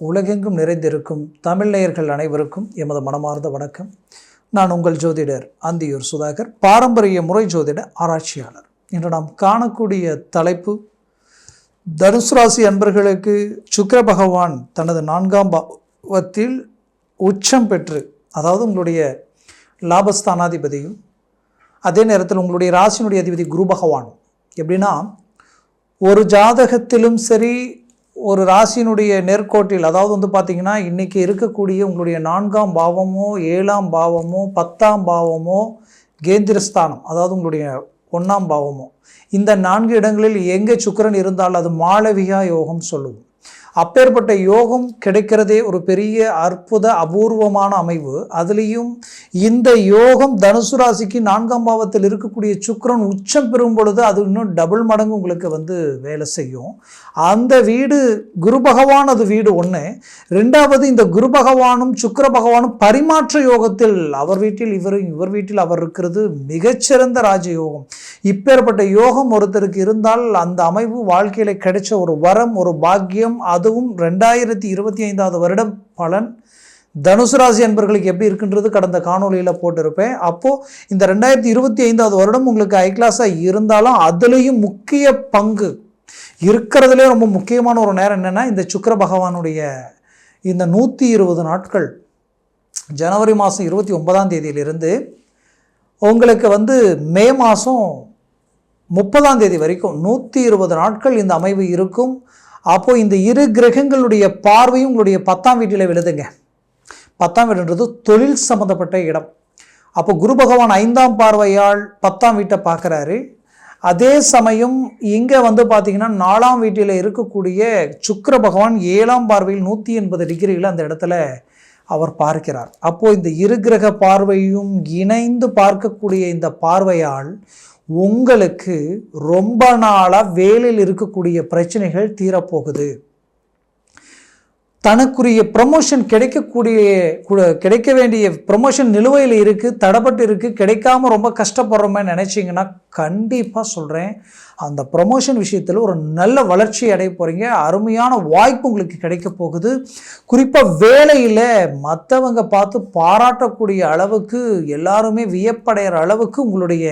உலகெங்கும் நிறைந்திருக்கும் தமிழ் நேயர்கள் அனைவருக்கும் எமது மனமார்ந்த வணக்கம். நான் உங்கள் ஜோதிடர் அந்தியூர் சுதாகர் பாரம்பரிய முறை ஜோதிட ஆராய்ச்சியாளர். இன்று நாம் காணக்கூடிய தலைப்பு தனுசு ராசி அன்பர்களுக்கு சுக்கர பகவான் தனது நான்காம் பாவத்தில் உச்சம் பெற்று அதாவது உங்களுடைய லாபஸ்தானாதிபதியும் அதே நேரத்தில் உங்களுடைய ராசியினுடைய அதிபதி குரு பகவான். எப்படின்னா ஒரு ஜாதகத்திலும் சரி ஒரு ராசியினுடைய நேர்கோட்டில் அதாவது வந்து பார்த்திங்கன்னா இன்றைக்கி இருக்கக்கூடிய உங்களுடைய நான்காம் பாவமோ ஏழாம் பாவமோ பத்தாம் பாவமோ கேந்திரஸ்தானம் அதாவது உங்களுடைய ஒன்றாம் பாவமோ இந்த நான்கு இடங்களில் எங்கே சுக்கரன் இருந்தால் அது மாளவிகா யோகம் சொல்லுவோம் அப்பேற்பட்ட யோகம் கிடைக்கிறதே ஒரு பெரிய அற்புத அபூர்வமான அமைவு. அதுலேயும் இந்த யோகம் தனுசு ராசிக்கு நான்காம் பாவத்தில் இருக்கக்கூடிய சுக்கரன் உச்சம் பெறும் பொழுது அது இன்னும் டபுள் மடங்கு உங்களுக்கு வந்து வேலை செய்யும். அந்த வீடு குரு பகவான் அது வீடு ஒன்று ரெண்டாவது இந்த குரு பகவானும் சுக்கர பகவானும் பரிமாற்ற யோகத்தில் அவர் வீட்டில் இவர் இவர் வீட்டில் அவர் இருக்கிறது மிகச்சிறந்த ராஜயோகம். இப்பேற்பட்ட யோகம் ஒருத்தருக்கு இருந்தால் அந்த அமைவு வாழ்க்கையில் கிடைச்ச ஒரு வரம் ஒரு பாக்கியம் அது அதுவும் ரெண்டாயிரத்தி இருபத்தி ஐந்தாவது வருடம் பலன். தனுசு ராசி அன்பர்களுக்கு எப்படி இருக்குன்றது கடந்த காணொலியில் போட்டிருப்பேன். அப்போது இந்த ரெண்டாயிரத்தி இருபத்தி ஐந்தாவது வருடம் உங்களுக்கு ஐ கிளாஸாக இருந்தாலும் அதுலேயும் முக்கிய பங்கு இருக்கிறதுலே ரொம்ப முக்கியமான ஒரு நேரம் என்னென்னா இந்த சுக்கர பகவானுடைய இந்த நூற்றி இருபது நாட்கள். ஜனவரி மாதம் இருபத்தி ஒன்பதாம் தேதியிலிருந்து உங்களுக்கு வந்து மே மாதம் முப்பதாம் தேதி வரைக்கும் நூற்றி இருபது நாட்கள் இந்த அமைவு இருக்கும். அப்போது இந்த இரு கிரகங்களுடைய பார்வையும் உங்களுடைய பத்தாம் வீட்டில் விழுதுங்க. பத்தாம் வீடுன்றது தொழில் சம்மந்தப்பட்ட இடம். அப்போ குரு பகவான் ஐந்தாம் பார்வையால் பத்தாம் வீட்டை பார்க்குறாரு. அதே சமயம் இங்கே வந்து பார்த்தீங்கன்னா நாலாம் வீட்டில் இருக்கக்கூடிய சுக்கர பகவான் ஏழாம் பார்வையில் நூற்றி எண்பது டிகிரியில் அந்த இடத்துல அவர் பார்க்கிறார். அப்போது இந்த இரு கிரக பார்வையும் இணைந்து பார்க்கக்கூடிய இந்த பார்வையால் உங்களுக்கு ரொம்ப நாளாக வேலையில் இருக்கக்கூடிய பிரச்சனைகள் தீரப்போகுது. தனக்குரிய ப்ரமோஷன் கிடைக்கக்கூடிய கிடைக்க வேண்டிய ப்ரமோஷன் நிலுவையில் இருக்குது தடப்பட்டு இருக்குது கிடைக்காம ரொம்ப கஷ்டப்படுறோமே நினச்சிங்கன்னா கண்டிப்பாக சொல்கிறேன் அந்த ப்ரமோஷன் விஷயத்தில் ஒரு நல்ல வளர்ச்சி அடைய போகிறீங்க அருமையான வாய்ப்பு உங்களுக்கு கிடைக்க போகுது. குறிப்பாக வேலையில் மற்றவங்க பார்த்து பாராட்டக்கூடிய அளவுக்கு எல்லாருமே வியப்படைகிற அளவுக்கு உங்களுடைய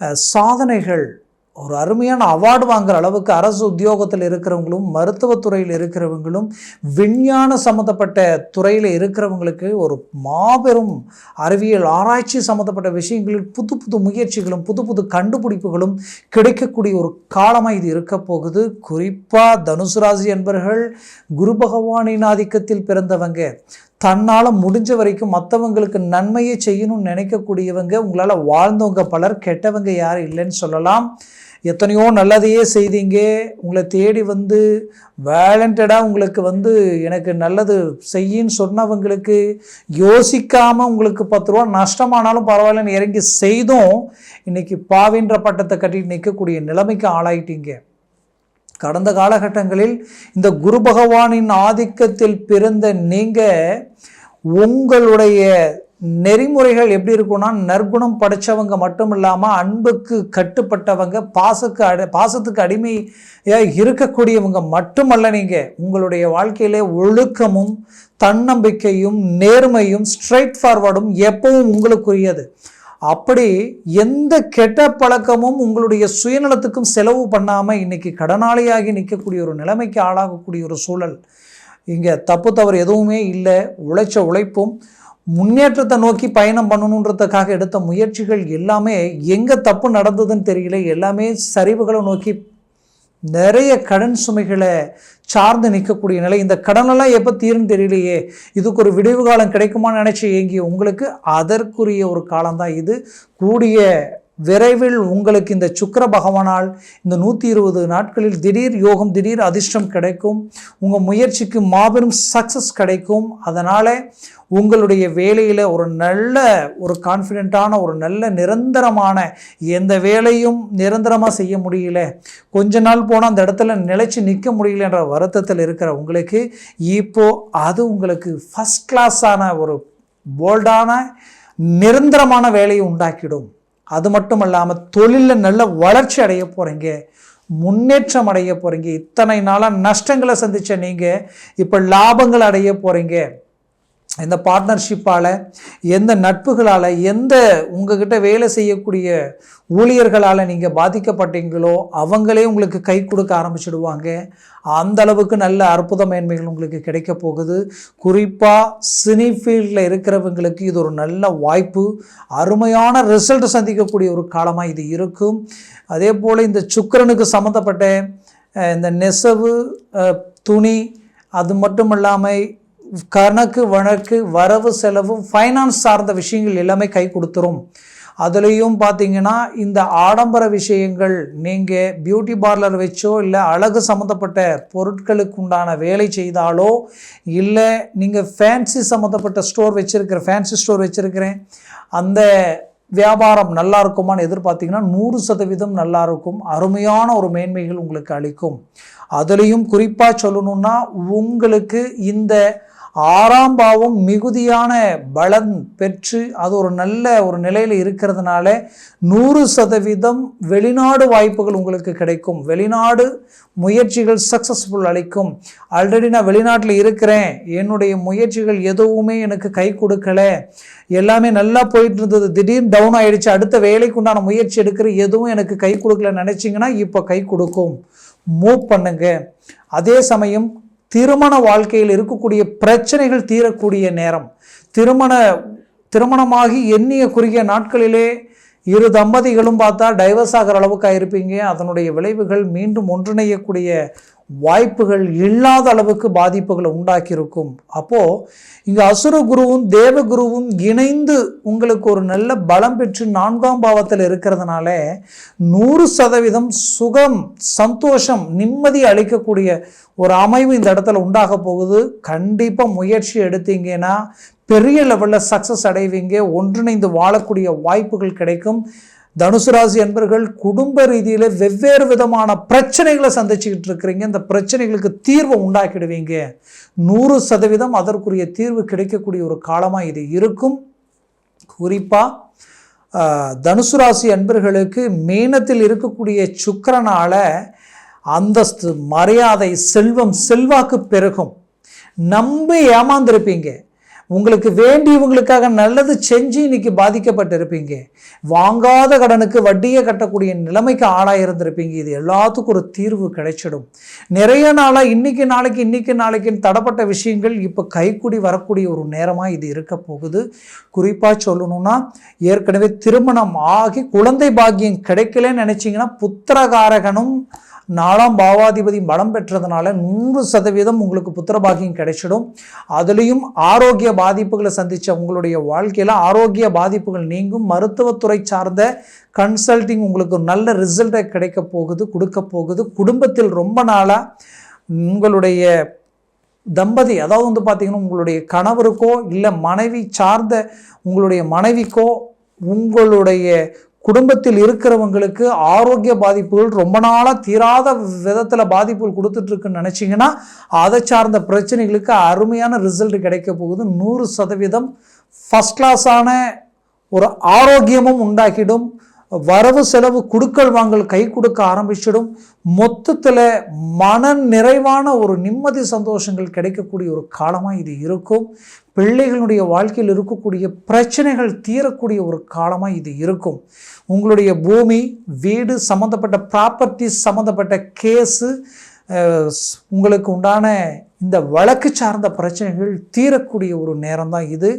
சாதனைகள் ஒரு அருமையான அவார்டு வாங்குற அளவுக்கு அரசு உத்தியோகத்தில் இருக்கிறவங்களும் மருத்துவத்துறையில் இருக்கிறவங்களும் விஞ்ஞான சம்மந்தப்பட்ட துறையில் இருக்கிறவங்களுக்கு ஒரு மாபெரும் அறிவியல் ஆராய்ச்சி சம்மந்தப்பட்ட விஷயங்களில் புது புது முயற்சிகளும் புது புது கண்டுபிடிப்புகளும் கிடைக்கக்கூடிய ஒரு காலமாக இது இருக்க போகுது. குறிப்பாக தனுசு ராசி என்பர்கள் குரு பகவானின் ஆதிக்கத்தில் பிறந்தவங்க தன்னால் முடிஞ்ச வரைக்கும் மற்றவங்களுக்கு நன்மையை செய்யணும்னு நினைக்கக்கூடியவங்க உங்களால் வாழ்ந்தவங்க பலர் கெட்டவங்க யாரும் இல்லைன்னு சொல்லலாம். எத்தனையோ நல்லதையே செய்தீங்க. உங்களை தேடி வந்து வேலண்டடாக உங்களுக்கு வந்து எனக்கு நல்லது செய்யின்னு சொன்னவங்களுக்கு யோசிக்காமல் உங்களுக்கு பத்து ரூபா நஷ்டமானாலும் பரவாயில்லன்னு இறங்கி செய்தும் இன்றைக்கி பாவின்ற பட்டத்தை கட்டிட்டு நிற்கக்கூடிய நிலைமைக்கு ஆளாயிட்டீங்க. கடந்த காலகட்டங்களில் இந்த குரு பகவானின் ஆதிக்கத்தில் பிறந்த நீங்கள் உங்களுடைய நெறிமுறைகள் எப்படி இருக்கும்னா நற்குணம் படைச்சவங்க மட்டும் இல்லாமல் அன்புக்கு கட்டுப்பட்டவங்க பாசுக்கு அடி பாசத்துக்கு அடிமையாக இருக்கக்கூடியவங்க மட்டுமல்ல நீங்கள் உங்களுடைய வாழ்க்கையிலே ஒழுக்கமும் தன்னம்பிக்கையும் நேர்மையும் ஸ்ட்ரைட் ஃபார்வர்டும் எப்பவும் உங்களுக்குரியது. அப்படி எந்த கெட்ட பழக்கமும் உங்களுடைய சுயநலத்துக்கும் செலவு பண்ணாமல் இன்னைக்கு கடனாளியாகி நிற்கக்கூடிய ஒரு நிலைமைக்கு ஆளாகக்கூடிய ஒரு சூழல். இங்கே தப்பு தவறு எதுவுமே இல்லை. உழைச்ச உழைப்பும் முன்னேற்றத்தை நோக்கி பயணம் பண்ணணுன்றதுக்காக எடுத்த முயற்சிகள் எல்லாமே எங்கே தப்பு நடந்ததுன்னு தெரியல. எல்லாமே சரிவுகளை நோக்கி நிறைய கடன் சுமைகளை சார்ந்து நிற்கக்கூடிய நிலை. இந்த கடனெல்லாம் எப்போ தீருன்னு தெரியலையே. இதுக்கு ஒரு விடிவு காலம் கிடைக்குமான்னு நினச்சி ஏங்கிய உங்களுக்கு அதற்குரிய ஒரு காலம்தான் இது. கூடிய விரைவில் உங்களுக்கு இந்த சுக்கர பகவானால் இந்த நூற்றி இருபது நாட்களில் திடீர் யோகம் திடீர் அதிர்ஷ்டம் கிடைக்கும். உங்கள் முயற்சிக்கு மாபெரும் சக்ஸஸ் கிடைக்கும். அதனால் உங்களுடைய வேலையில் ஒரு நல்ல ஒரு கான்ஃபிடெண்ட்டான ஒரு நல்ல நிரந்தரமான எந்த வேலையும் நிரந்தரமாக செய்ய முடியல. கொஞ்ச நாள் போனால் அந்த இடத்துல நிலைச்சி நிற்க முடியலன்ற வருத்தத்தில் இருக்கிற உங்களுக்கு இப்போது அது உங்களுக்கு ஃபஸ்ட் கிளாஸான ஒரு போல்டான நிரந்தரமான வேலையை உண்டாக்கிடும். அது மட்டும் இல்லாமல் தொழிலில் நல்ல வளர்ச்சி அடைய போகிறீங்க முன்னேற்றம் அடைய போகிறீங்க இத்தனை நாளாக நஷ்டங்களை சந்தித்த நீங்கள் இப்போ லாபங்கள் அடைய போகிறீங்க எந்த பார்ட்னர்ஷிப்பால் எந்த நட்புகளால் எந்த உங்ககிட்ட வேலை செய்யக்கூடிய ஊழியர்களால் நீங்கள் பாதிக்கப்பட்டீங்களோ அவங்களே உங்களுக்கு கை கொடுக்க ஆரம்பிச்சிடுவாங்க. அந்த அளவுக்கு நல்ல அற்புத மேன்மைகள் உங்களுக்கு கிடைக்க போகுது. குறிப்பாக சினி ஃபீல்டில் இருக்கிறவங்களுக்கு இது ஒரு நல்ல வாய்ப்பு. அருமையான ரிசல்ட் சந்திக்கக்கூடிய ஒரு காலமாக இது இருக்கும். அதே போல் இந்த சுக்கரனுக்கு சம்மந்தப்பட்ட இந்த நெசவு துணி அது மட்டும் இல்லாமல் கணக்கு வழக்கு வரவு செலவு ஃபைனான்ஸ் சார்ந்த விஷயங்கள் எல்லாமே கை கொடுத்துரும். அதுலேயும் பார்த்தீங்கன்னா இந்த ஆடம்பர விஷயங்கள் நீங்கள் பியூட்டி பார்லர் வச்சோ இல்லை அழகு சம்மந்தப்பட்ட பொருட்களுக்கு உண்டான வேலை செய்தாலோ இல்லை நீங்கள் ஃபேன்சி சம்மந்தப்பட்ட ஸ்டோர் வச்சுருக்கிற ஃபேன்சி ஸ்டோர் வச்சுருக்கிறேன் அந்த வியாபாரம் நல்லா இருக்குமான்னு எதிர்பார்த்தீங்கன்னா நூறு சதவீதம் நல்லா இருக்கும். அருமையான ஒரு மேன்மைகள் உங்களுக்கு அளிக்கும். அதுலேயும் குறிப்பாக சொல்லணுன்னா உங்களுக்கு இந்த ஆறாம் பாவம் மிகுதியான பலன் பெற்று அது ஒரு நல்ல ஒரு நிலையில் இருக்கிறதுனால நூறு சதவீதம் வெளிநாடு வாய்ப்புகள் உங்களுக்கு கிடைக்கும். வெளிநாடு முயற்சிகள் சக்ஸஸ்ஃபுல் அளிக்கும். ஆல்ரெடி நான் வெளிநாட்டில் இருக்கிறேன். என்னுடைய முயற்சிகள் எதுவுமே எனக்கு கை கொடுக்கல. எல்லாமே நல்லா போயிட்டு இருந்தது. திடீர்னு டவுன் ஆயிடுச்சு. அடுத்த வேலைக்குண்டான முயற்சி எடுக்கிற எதுவும் எனக்கு கை கொடுக்கல நினச்சிங்கன்னா இப்போ கை கொடுக்கும். மூவ் பண்ணுங்க. அதே சமயம் திருமண வாழ்க்கையில் இருக்கக்கூடிய பிரச்சனைகள் தீரக்கூடிய நேரம். திருமண திருமணமாகி எண்ணிய குறுகிய நாட்களிலே இரு தம்பதிகளும் பார்த்தா டைவர்ஸ் ஆகிற அளவுக்கு ஆயிருப்பீங்க அதனுடைய விளைவுகள் மீண்டும் ஒன்றிணையக்கூடிய வாய்ப்புகள் இல்லாத அளவுக்கு பாதிப்புகளை உண்டாக்கியிருக்கும். அப்போது இங்கே அசுர குருவும் தேவகுருவும் இணைந்து உங்களுக்கு ஒரு நல்ல பலம் பெற்று நான்காம் பாவத்தில் இருக்கிறதுனால நூறு சதவீதம் சுகம் சந்தோஷம் நிம்மதி அளிக்கக்கூடிய ஒரு அமைவு இந்த இடத்துல உண்டாக போகுது. கண்டிப்பாக முயற்சி எடுத்தீங்கன்னா பெரிய லெவலில் சக்ஸஸ் அடைவீங்க. ஒன்றிணைந்து வாழக்கூடிய வாய்ப்புகள் கிடைக்கும். தனுசு ராசி அன்பர்கள் குடும்ப ரீதியில் வெவ்வேறு விதமான பிரச்சனைகளை சந்திச்சுக்கிட்டு இருக்கிறீங்க. இந்த பிரச்சனைகளுக்கு தீர்வை உண்டாக்கிடுவீங்க. நூறு சதவீதம் அதற்குரிய தீர்வு கிடைக்கக்கூடிய ஒரு காலமாக இது இருக்கும். குறிப்பாக தனுசு ராசி அன்பர்களுக்கு மீனத்தில் இருக்கக்கூடிய சுக்கரனால் அந்தஸ்து மரியாதை செல்வம் செல்வாக்கு பெருகும். நம்பி ஏமாந்துருப்பீங்க. உங்களுக்கு வேண்டியவங்களுக்காக நல்லது செஞ்சு இன்னைக்கு பாதிக்கப்பட்டிருப்பீங்க. வாங்காத கடனுக்கு வட்டியை கட்டக்கூடிய நிலைமைக்கு ஆளாக இருந்திருப்பீங்க. இது எல்லாத்துக்கும் ஒரு தீர்வு கிடைச்சிடும். நிறைய நாளாக இன்னைக்கு நாளைக்கு இன்னைக்கு நாளைக்குன்னு தடப்பட்ட விஷயங்கள் இப்போ கைக்கூடி வரக்கூடிய ஒரு நேரமாக இது இருக்க போகுது. குறிப்பாக சொல்லணும்னா ஏற்கனவே திருமணம் ஆகி குழந்தை பாக்கியம் கிடைக்கலன்னு நினச்சிங்கன்னா புத்திரகாரகனும் நாலாம் பாவாதிபதி பலம் பெற்றதுனால நூறு சதவீதம் உங்களுக்கு புத்திரபாகியம் கிடைச்சிடும். அதுலேயும் ஆரோக்கிய பாதிப்புகளை சந்தித்த உங்களுடைய வாழ்க்கையில் ஆரோக்கிய பாதிப்புகள் நீங்கும். மருத்துவத்துறை சார்ந்த கன்சல்டிங் உங்களுக்கு நல்ல ரிசல்ட்டை கிடைக்க போகுது கொடுக்க போகுது. குடும்பத்தில் ரொம்ப நாளாக உங்களுடைய தம்பதி அதாவது வந்து பார்த்திங்கன்னா உங்களுடைய கணவருக்கோ இல்லை மனைவி சார்ந்த உங்களுடைய மனைவிக்கோ உங்களுடைய குடும்பத்தில் இருக்கிறவங்களுக்கு ஆரோக்கிய பாதிப்புகள் ரொம்ப நாளாக தீராத விதத்தில் பாதிப்புகள் கொடுத்துட்ருக்குன்னு நினச்சிங்கன்னா அதை சார்ந்த பிரச்சனைகளுக்கு அருமையான ரிசல்ட் கிடைக்க போகுது. நூறு சதவீதம் ஃபஸ்ட் கிளாஸான ஒரு ஆரோக்கியமும் உண்டாக்கிடும் வரவு செலவு குடுக்கல் வாங்கல் கை கொடுக்க ஆரம்பிச்சிடும். மொத்தத்தில் மன நிறைவான ஒரு நிம்மதி சந்தோஷங்கள் கிடைக்கக்கூடிய ஒரு காலமாக இது இருக்கும். பிள்ளைகளுடைய வாழ்க்கையில் இருக்கக்கூடிய பிரச்சனைகள் தீரக்கூடிய ஒரு காலமாக இது இருக்கும். உங்களுடைய பூமி வீடு சம்மந்தப்பட்ட ப்ராப்பர்ட்டி சம்மந்தப்பட்ட கேஸு உங்களுக்கு உண்டான இந்த வழக்கு சார்ந்த பிரச்சனைகள் தீரக்கூடிய ஒரு நேரம் தான் இது.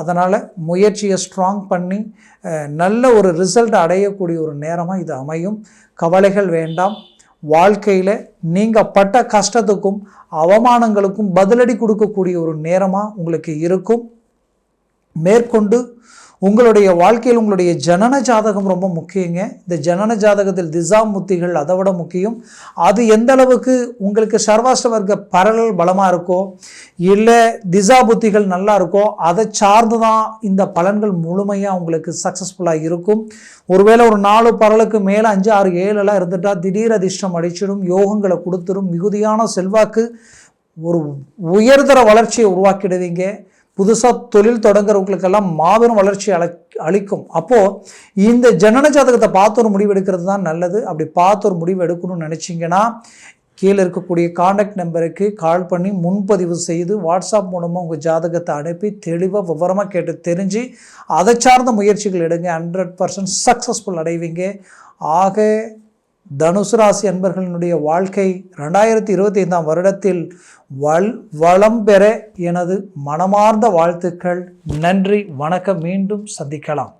அதனால் முயற்சியை ஸ்ட்ராங் பண்ணி நல்ல ஒரு ரிசல்ட் அடையக்கூடிய ஒரு நேரமாக இது அமையும். கவலைகள் வேண்டாம். வாழ்க்கையில் நீங்கள் பட்ட கஷ்டத்துக்கும் அவமானங்களுக்கும் பதிலடி கொடுக்கக்கூடிய ஒரு நேரமாக உங்களுக்கு இருக்கும். மேற்கொண்டு உங்களுடைய வாழ்க்கையில் உங்களுடைய ஜனன ஜாதகம் ரொம்ப முக்கியங்க. இந்த ஜனன ஜாதகத்தில் திசா முத்திகள் அதை விட முக்கியம். அது எந்த அளவுக்கு உங்களுக்கு சர்வாஷ்டவர்க்க பரலல் பரல் பலமாக இருக்கோ இல்லை திசா புத்திகள் நல்லா இருக்கோ அதை சார்ந்து தான் இந்த பலன்கள் முழுமையாக உங்களுக்கு சக்ஸஸ்ஃபுல்லாக இருக்கும். ஒருவேளை ஒரு நாலு பரலுக்கு மேலே அஞ்சு ஆறு ஏழுலாம் இருந்துட்டால் திடீர் அதிர்ஷ்டம் அடிச்சிடும் யோகங்களை கொடுத்துடும் மிகுதியான செல்வாக்கு ஒரு உயர்தர வளர்ச்சியை உருவாக்கிடுவீங்க. புதுசாக தொழில் தொடங்குறவங்களுக்கெல்லாம் மாபெரும் வளர்ச்சி அழை அளிக்கும். அப்போது இந்த ஜனன ஜாதகத்தை பார்த்து ஒரு முடிவு எடுக்கிறது தான் நல்லது. அப்படி பார்த்து ஒரு முடிவு எடுக்கணும்னு நினச்சிங்கன்னா கீழே இருக்கக்கூடிய காண்டாக்ட் நம்பருக்கு கால் பண்ணி முன்பதிவு செய்து வாட்ஸ்அப் மூலமாக உங்கள் ஜாதகத்தை அனுப்பி தெளிவாக விவரமாக கேட்டு தெரிஞ்சு அதை சார்ந்த முயற்சிகள் எடுங்க. ஹண்ட்ரட் பர்சன்ட் சக்ஸஸ்ஃபுல் அடைவீங்க. ஆக தனுசு ராசி அன்பர்களினுடைய வாழ்க்கை ரெண்டாயிரத்தி இருபத்தி ஐந்தாம் வருடத்தில் வல் வளம் பெற எனது மனமார்ந்த வாழ்த்துக்கள். நன்றி வணக்கம். மீண்டும் சந்திக்கலாம்.